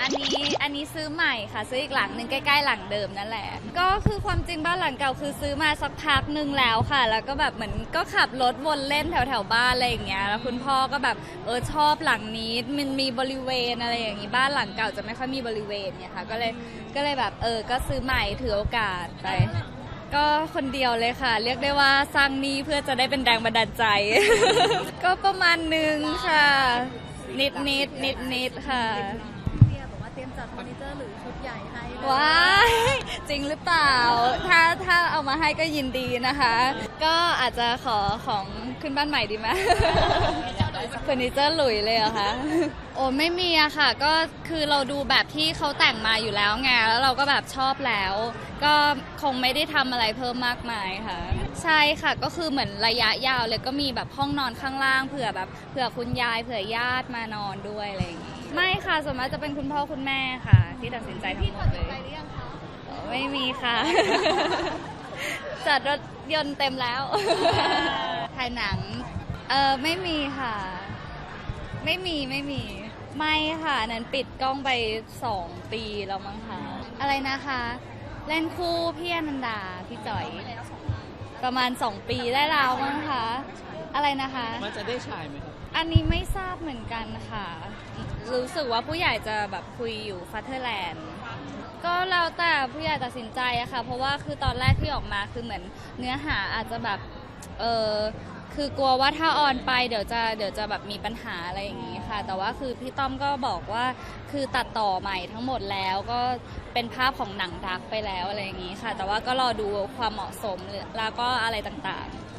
อันนี้อันนี้ซื้อใหม่ค่ะ ซื้ออีกหลังหนึ่งใกล้ๆหลังเดิมนั่นแหละ ก็คือความจริงบ้านหลังเก่าคือซื้อมาสักพักหนึ่งแล้วค่ะ แล้วก็แบบเหมือนก็ขับรถวนเล่นแถวๆบ้านอะไรอย่างเงี้ยแล้วคุณพ่อก็แบบเออชอบหลังนี้มันมีบริเวณอะไรอย่างงี้บ้านหลังเก่าจะไม่ค่อยมีบริเวณเนี่ยค่ะก็เลยก็เลยแบบเออก็ซื้อใหม่ถือโอกาสไป ก็คนเดียวเลยค่ะ เรียกได้ว่าสร้างหนี้เพื่อจะได้เป็นแรงบันดาลใจ ก็ประมาณหนึ่งค่ะ นิดนิดนิดนิดๆค่ะ เตรียมจัดเฟอร์นิเจอร์หรือชุดใหญ่ให้เลยว้ายจริงหรือเปล่า ถ้าถ้าเอามาให้ก็ยินดีนะคะ ก็อาจจะขอของขึ้นบ้านใหม่ดีไหม เฟอร์นิเจอร์หลุยเลยเหรอคะ โอ้ไม่มีอะค่ะ ก็คือเราดูแบบที่เขาแต่งมาอยู่แล้วไง แล้วเราก็แบบชอบแล้ว ก็คงไม่ได้ทำอะไรเพิ่มมากมายค่ะ ใช่ค่ะ ก็คือเหมือนระยะยาวเลยก็มีแบบห้องนอนข้างล่างเผื่อแบบเผื่อคุณยายเผื่อญาติมานอนด้วยอะไรอย่างงี้ ไม่ค่ะส่วนมากจะเป็นคุณพ่อคุณแม่ค่ะ ที่ตัดสินใจทั้งหมดเลยไปหรือยังคะไม่มีค่ะ จัดรถยนต์เต็มแล้ว ถ่ายหนัง เออไม่มีค่ะ ไม่มีไม่มี ไม่ค่ะอันนั้นปิดกล้องไปสองปีแล้วมั้งคะอะไรนะคะ เล่นคู่พี่อนันดาพี่จ่อย ประมาณสองปีได้แล้วมั้งคะอะไรนะคะ มันจะได้ฉายไหมครับ อันนี้ไม่ทราบเหมือนกันค่ะ รู้สึกว่าผู้ใหญ่จะแบบคุยอยู่ฟัตเทอร์แลนด์ก็แล้วแต่ผู้ใหญ่ตัดสินใจอะค่ะ เพราะว่าคือตอนแรกที่ออกมาคือเหมือนเนื้อหาอาจจะแบบ เออ คือกลัวว่าถ้าออนไปเดี๋ยวจะเดี๋ยวจะแบบมีปัญหาอะไรอย่างงี้ค่ะ แต่ว่าคือพี่ต้อมก็บอกว่าคือตัดต่อใหม่ทั้งหมดแล้วก็เป็นภาพของหนังรักไปแล้วอะไรอย่างงี้ค่ะ แต่ว่าก็รอดูความเหมาะสมหรือแล้วก็อะไรต่างๆ